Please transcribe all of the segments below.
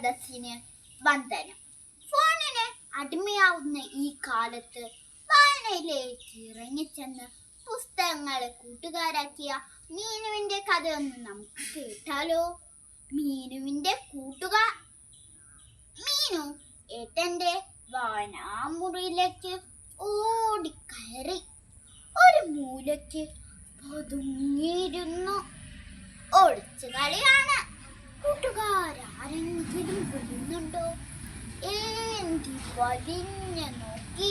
സദസ്സിന് വന്ദനം. ഫോണിന് അടിമയാവുന്ന ഈ കാലത്ത് വായനയിലേക്ക് ഇറങ്ങിച്ചെന്ന് പുസ്തകങ്ങളെ കൂട്ടുകാരാക്കിയ മീനുവിന്റെ കഥയൊന്ന് നമുക്ക് കേട്ടാലോ? മീനുവിന്റെ കൂട്ടുകാർ മീനു ഏട്ടന്റെ വായനാമുറിയിലേക്ക് ഓടിക്കയറി. ഒരു മൂലയ്ക്ക് പതുങ്ങിയിരുന്നു. ഒളിച്ചു കളിയാണ്. കൂട്ടുകാരെങ്കിലും വരുന്നുണ്ടോ ഏന്തി വലിഞ്ഞ നോക്കി.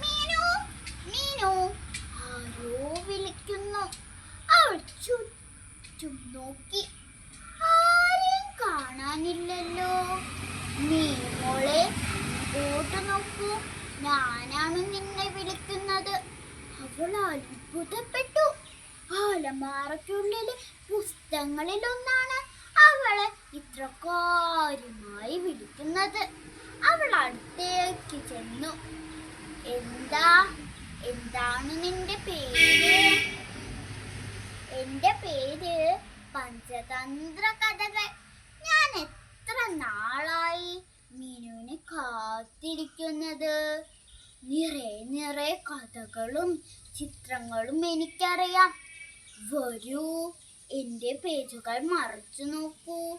മീനു മീനു ആരോ വിളിക്കുന്നു. അവൾ ചുറ്റും നോക്കി. ആരെയും കാണാനില്ലല്ലോ. മീമോളെ ഇങ്ങോട്ട് നോക്കൂ. ഞാനാണ് നിന്നെ വിളിക്കുന്നത്. അവൾ അത്ഭുതപ്പെട്ടു. ആലമാറയ്ക്കുള്ളിലെ പുസ്തകങ്ങളിലൊന്നാണ് അവളെ ഇത്ര കാര്യമായി വിളിക്കുന്നത്. അവൾ അടുത്തേക്ക് ചെന്നു. എന്താ? എന്താണ് നിന്റെ പേര്? എന്റെ പേര് പഞ്ചതന്ത്ര കഥകൾ. ഞാൻ എത്ര നാളായി മീനുവിനെ കാത്തിരിക്കുന്നത്? നിറയെ നിറയെ കഥകളും ചിത്രങ്ങളും എനിക്കറിയാം. വരൂ. എന്റെ പേജുകൾ മറിച്ചു നോക്കൂ.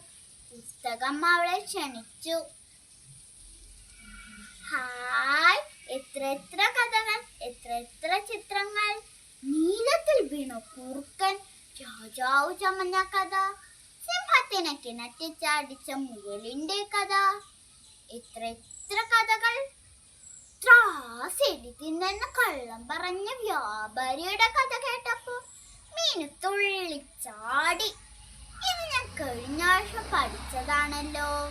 പുസ്തകം അവളെ ക്ഷണിച്ചു. ഹായ് എത്ര എത്ര കഥകൾ എത്ര എത്ര ചിത്രങ്ങൾ. നീലത്തിൽ വീണ കുറുക്കൻ രാജാവ് ചമഞ്ഞ കഥ. സിംഹത്തിനെ കിണറ്റിച്ചടിച്ച മുയലിന്റെ കഥ. എത്ര എത്ര കഥകൾ. ത്രാസ് തിന്നെന്ന് കള്ളം പറഞ്ഞ വ്യാപാരിയുടെ കഥ കേട്ടപ്പോ മീന് തുള്ളിച്ചാടി ഇത് ഞാൻ കഴിഞ്ഞ ആഴ്ച പഠിച്ചതാണല്ലോ.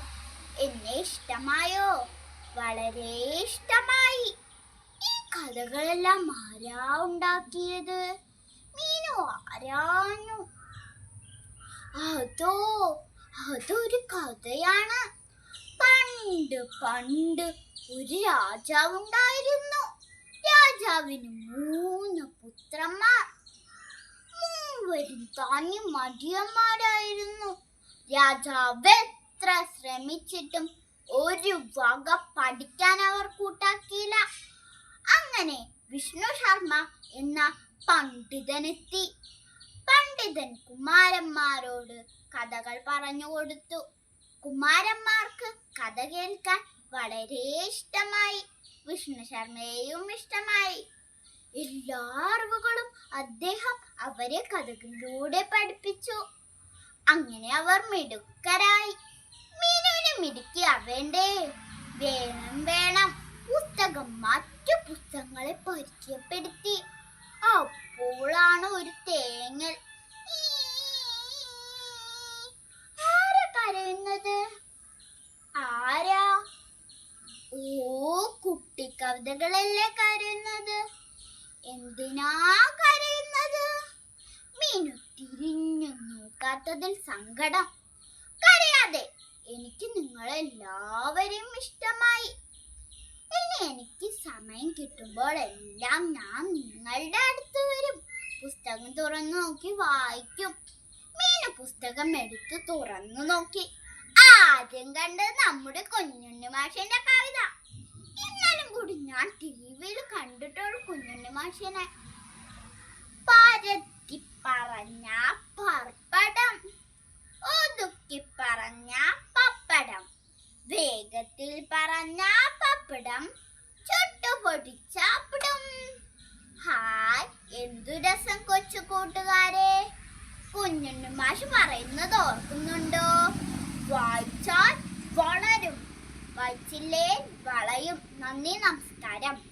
എന്നെ ഇഷ്ടമായോ? വളരെ ഇഷ്ടമായി. ഈ കഥകളെല്ലാം ആരാ ഉണ്ടാക്കിയത്? മീനു ആരാഞ്ഞു? അതോ അതൊരു കഥയാണ്? പണ്ട് പണ്ട് ഒരു രാജാവുണ്ടായിരുന്നു. രാജാവിന് മൂന്ന് പുത്രന്മാർ. മൂവരും താങ്ങി മടിയന്മാരായിരുന്നു. രാജാവ് എത്ര ശ്രമിച്ചിട്ടും ഒരു വക പഠിക്കാൻ അവർ കൂട്ടാക്കിയില്ല. അങ്ങനെ വിഷ്ണു ശർമ്മ എന്ന പണ്ഡിതനെത്തി. പണ്ഡിതൻ കുമാരന്മാരോട് കഥകൾ പറഞ്ഞു കൊടുത്തു. കുമാരന്മാർക്ക് കഥ കേൾക്കാൻ വളരെ ഇഷ്ടമായി. വിഷ്ണു ശർമ്മയെയും ഇഷ്ടമായി. എല്ലാ അറിവുകളും അദ്ദേഹം അവരെ കഥകളിലൂടെ പഠിപ്പിച്ചു. അങ്ങനെ അവർ മിടുക്കരായി. മീനുവിന് മിടുക്കിയാവേണ്ടേ വേണം വേണം പുസ്തകം മറ്റു പുസ്തകങ്ങളെ പരിചയപ്പെടുത്തി. അപ്പോഴാണ് ഒരു തേങ്ങൽ. ആരാ കരയുന്നത് ആരാ? ഓ കുട്ടിക്കവിതകളല്ലേ കരയുന്നത് എന്തിനാ കരയുന്നത്? മീനു തിരിഞ്ഞു നോക്കാത്തതിൽ സങ്കടം. കരയാതെ എനിക്ക് നിങ്ങളെല്ലാവരെയും ഇഷ്ടമായി. ഇനി എനിക്ക് സമയം കിട്ടുമ്പോൾ എല്ലാം ഞാൻ നിങ്ങളുടെ അടുത്ത് വരും. പുസ്തകം തുറന്നു നോക്കി വായിക്കും. മീനു പുസ്തകം എടുത്ത് തുറന്നു നോക്കി. ആദ്യം കണ്ടത് നമ്മുടെ കുഞ്ഞുണ്ണി മാഷന്റെ കവിത. മാഷനെ പരത്തി പറഞ്ഞ പർപ്പടം ഒതുക്കി പറഞ്ഞ പപ്പടം വേഗത്തിൽ പറഞ്ഞ പപ്പടം. ചുട്ടുപൊടിച്ചാപ്പിടും ഹായ് എന്തു രസം കൊച്ചു കൂട്ടുകാരെ. കുഞ്ഞുണ്ണി മാഷ് പറയുന്നത് ഓർക്കുന്നുണ്ടോ? വായിച്ചാൽ വളരും വായിച്ചില്ലേ? വളയും. നന്ദി നമസ്കാരം.